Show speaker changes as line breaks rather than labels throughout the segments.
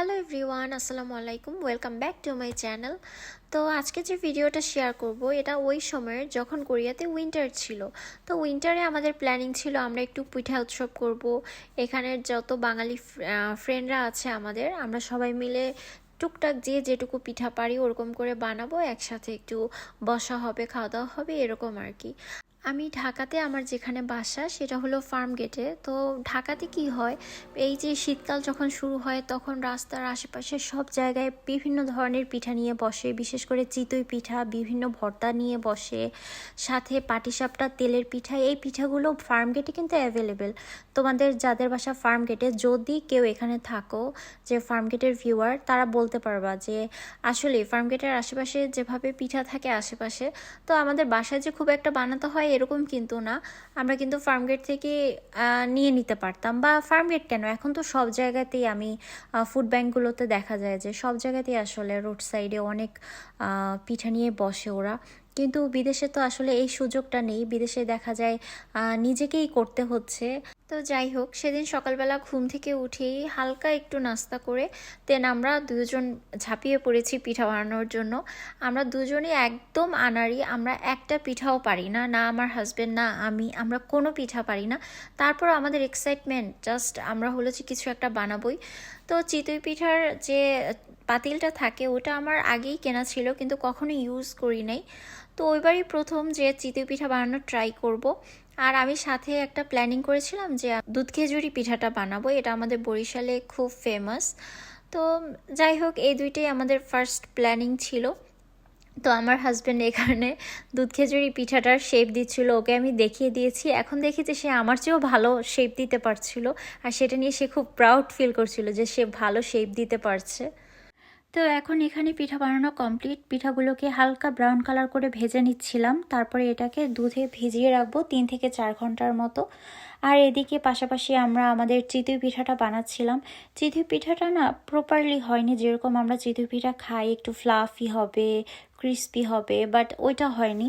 Hello everyone আসসালামু আলাইকুম welcome back to my channel তো আজকে যে ভিডিওটা শেয়ার করব, এটা ওই সময়ের যখন কোরিয়াতে উইন্টার ছিল। তো উইন্টারে আমাদের প্ল্যানিং ছিল, আমরা একটু পিঠা উৎসব করব। এখানের যত বাঙালি ফ্রেন্ডরা আছে আমাদের, আমরা সবাই মিলে টুকটাক যে যেটুকু পিঠা পারি ওরকম করে বানাবো। একসাথে একটু বসা হবে, খাওয়া দাওয়া হবে, এরকম আর কি। আমি ঢাকাতে আমার যেখানে বাসা সেটা হলো ফার্ম গেটে তো ঢাকাতে কি হয়? এই যে শীতকাল যখন শুরু হয়, তখন রাস্তার আশেপাশে সব জায়গায় বিভিন্ন ধরনের পিঠা নিয়ে বসে। বিশেষ করে চিতই পিঠা, বিভিন্ন ভর্তা নিয়ে বসে। সাথে পাটিসাপটা, তেলের পিঠা, এই পিঠাগুলো ফার্ম গেটে কিন্তু অ্যাভেলেবেল তোমাদের যাদের বাসা ফার্ম গেটে যদি কেউ এখানে থাকো, যে ফার্ম গেটের ভিউয়ার তারা বলতে পারবা যে, আসলে ফার্ম গেটের আশেপাশে যেভাবে পিঠা থাকে আশেপাশে, তো আমাদের বাসায় যে খুব একটা বানাতে হয় এরকম কিন্তু না। আমরা কিন্তু ফার্ম গেট থেকে নিয়ে নিতে পারতাম। বা ফার্ম গেট কেন? এখন তো সব জায়গাতেই আমি ফুড ব্যাঙ্কগুলোতে দেখা যায় যে সব জায়গাতেই আসলে রোড সাইডে অনেক পিঠা নিয়ে বসে ওরা। কিন্তু বিদেশে তো আসলে এই সুযোগটা নেই। বিদেশে দেখা যায় নিজেকেই করতে হচ্ছে। তো যাই হোক, সেদিন সকালবেলা ঘুম থেকে উঠেই হালকা একটু নাস্তা করে দেন আমরা দুজন ঝাঁপিয়ে পড়েছি পিঠা বানানোর জন্য। আমরা দুজনেই একদম আনাড়ি, আমরা একটা পিঠাও পারি না না আমার হাজবেন্ড না আমি, আমরা কোনো পিঠা পারি না। তারপর আমাদের এক্সাইটমেন্ট জাস্ট আমরা হলেছি কিছু একটা বানাবোই। তো চিতই পিঠার যে পাতিলটা থাকে, ওটা আমার আগেই কেনা ছিল, কিন্তু কখনো ইউজ করি নাই। তো ওইবারই প্রথম যে চিতই পিঠা বানানোর ট্রাই করব। আর আমি সাথে একটা প্ল্যানিং করেছিলাম যে দুধ খেজুরি পিঠাটা বানাবো, এটা আমাদের বরিশালে খুব ফেমাস তো যাই হোক, এই দুইটাই আমাদের ফার্স্ট প্ল্যানিং ছিল। তো আমার হাজব্যান্ড এখানে দুধ খেজুরি পিঠাটার শেপ দিচ্ছিল, ওকে আমি দেখিয়ে দিয়েছি। এখন দেখি যে সে আমার চেয়েও ভালো শেপ দিতে পারছিল, আর সেটা নিয়ে সে খুব প্রাউড ফিল করছিল যে সে ভালো শেপ দিতে পারছে। তো এখন এখানে পিঠা বানানো কমপ্লিট পিঠাগুলোকে হালকা ব্রাউন কালার করে ভেজে নিচ্ছিলাম। তারপরে এটাকে দুধে ভিজিয়ে রাখব তিন থেকে চার ঘণ্টার মতো। আর এদিকে পাশাপাশি আমরা আমাদের চিতই পিঠাটা বানাচ্ছিলাম। চিতই পিঠাটা না প্রপারলি হয়নি, যেরকম আমরা চিতই পিঠা খাই, একটু ফ্লাফি হবে ক্রিস্পি হবে বাট ওইটা হয়নি।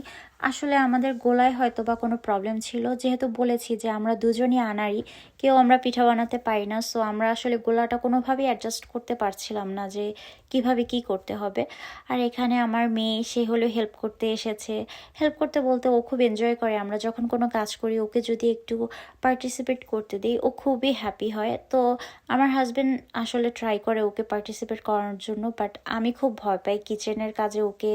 আসলে আমাদের গোলায় হয়তো বা কোনো প্রবলেম ছিল। যেহেতু বলেছি যে আমরা দুজনই আনারি কেউ আমরা পিঠা বানাতে পারি না সো আমরা আসলে গোলাটা কোনোভাবেই অ্যাডজাস্ট করতে পারছিলাম না যে কীভাবে কি করতে হবে। আর এখানে আমার মেয়ে, সে হলো হেল্প করতে এসেছে। হেল্প করতে বলতে ও খুব এনজয় করে। আমরা যখন কোনো কাজ করি, ওকে যদি একটু পার্টিসিপেট করতে দিই, ও খুবই হ্যাপি হয়। তো আমার হাজব্যান্ড আসলে ট্রাই করে ওকে পার্টিসিপেট করানোর জন্য বাট আমি খুব ভয় পাই কিচেনের কাজে ওকে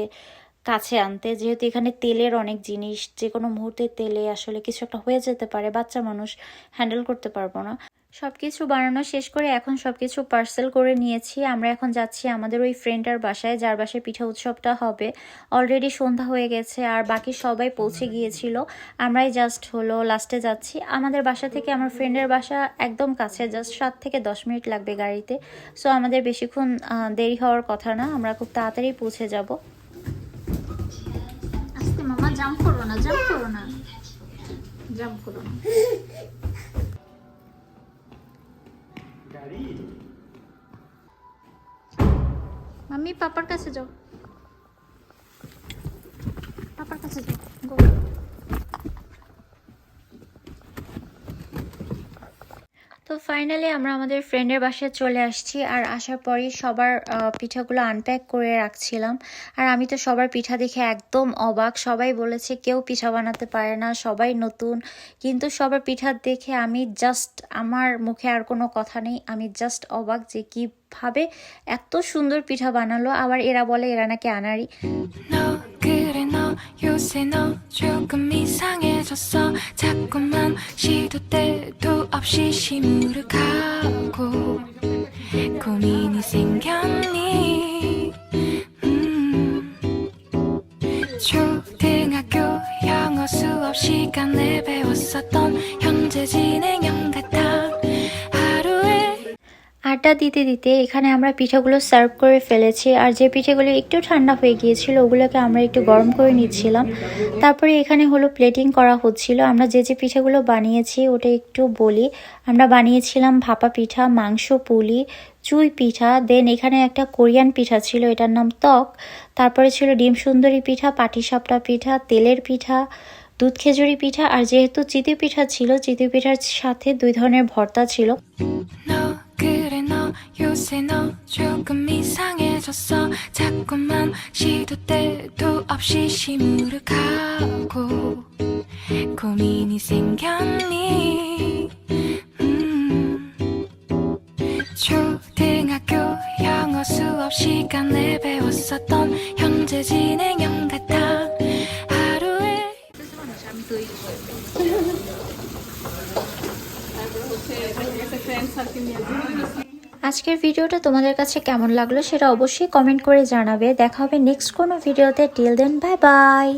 কাছে আনতে। যেহেতু এখানে তেলের অনেক জিনিস যে কোনো মুহূর্তে তেলে আসলে কিছু একটা হয়ে যেতে পারে, বাচ্চা মানুষ হ্যান্ডেল করতে পারব না। সব কিছু বানানো শেষ করে এখন সব কিছু পার্সেল করে নিয়েছি। আমরা এখন যাচ্ছি আমাদের ওই ফ্রেন্ডটার বাসায় যার বাসায় পিঠা উৎসবটা হবে। অলরেডি সন্ধ্যা হয়ে গেছে আর বাকি সবাই পৌঁছে গিয়েছিল। আমরাই জাস্ট হলো লাস্টে যাচ্ছি। আমাদের বাসা থেকে আমার ফ্রেন্ডের বাসা একদম কাছে জাস্ট সাত থেকে দশ মিনিট লাগবে গাড়িতে। সো আমাদের বেশিক্ষণ দেরি হওয়ার কথা না। আমরা খুব তাড়াতাড়ি পৌঁছে যাব। আস্তে মামা জাম্প করো না জাম্প করো না। জাম্প করো না। मम्मी पापड कसं जाऊ? पापड कसं जाऊ? गो. ফাইনালি আমরা আমাদের ফ্রেন্ডের বাসায় চলে আসছি আর আসার পরই সবার পিঠাগুলো আনপ্যাক করে রাখছিলাম। আর আমি তো সবার পিঠা দেখে একদম অবাক। সবাই বলেছে কেউ পিঠা বানাতে পারে না, সবাই নতুন। কিন্তু সবার পিঠা দেখে আমি জাস্ট আমার মুখে আর কোনো কথা নেই। আমি জাস্ট অবাক যে কীভাবে এত সুন্দর পিঠা বানালো। আবার এরা বলে এরা নাকি আনারি
요새 너 조금 이상해졌어. 자꾸만 시도 때도 없이 시무룩하고 고민이 생겼니? 음. 초등학교 영어 수업 시간에 배웠었던 현재 진행형 같아
ঝাঁকটা দিতে দিতে এখানে আমরা পিঠাগুলো সার্ভ করে ফেলেছি। আর যে পিঠেগুলো একটু ঠান্ডা হয়ে গিয়েছিল, ওগুলোকে আমরা একটু গরম করে নিচ্ছিলাম। তারপরে এখানে হলো প্লেটিং করা হচ্ছিল। আমরা যে যে পিঠেগুলো বানিয়েছি, ওটা একটু বলি। আমরা বানিয়েছিলাম ভাপা পিঠা, মাংস পুলি, চুই পিঠা দেন এখানে একটা কোরিয়ান পিঠা ছিল, এটার নাম ত্বক। তারপরে ছিল ডিম সুন্দরী পিঠা পাটিসাপটা পিঠা, তেলের পিঠা, দুধ খেজুরি পিঠা। আর যেহেতু চিতি পিঠা ছিল চিতি পিঠার সাথে দুই ধরনের ভর্তা ছিল।
요새 너 조금 이상해졌어 자꾸만 시도 때도 없이 시무룩하고 고민이 생겼니 음. 초등학교 영어 수업 시간에 배웠었던 현재 진행
আজকের ভিডিওটা তোমাদের কাছে কেমন লাগল সেটা অবশ্যই কমেন্ট করে জানাবে। দেখা হবে নেক্সট কোনো ভিডিওতে। Till then bye bye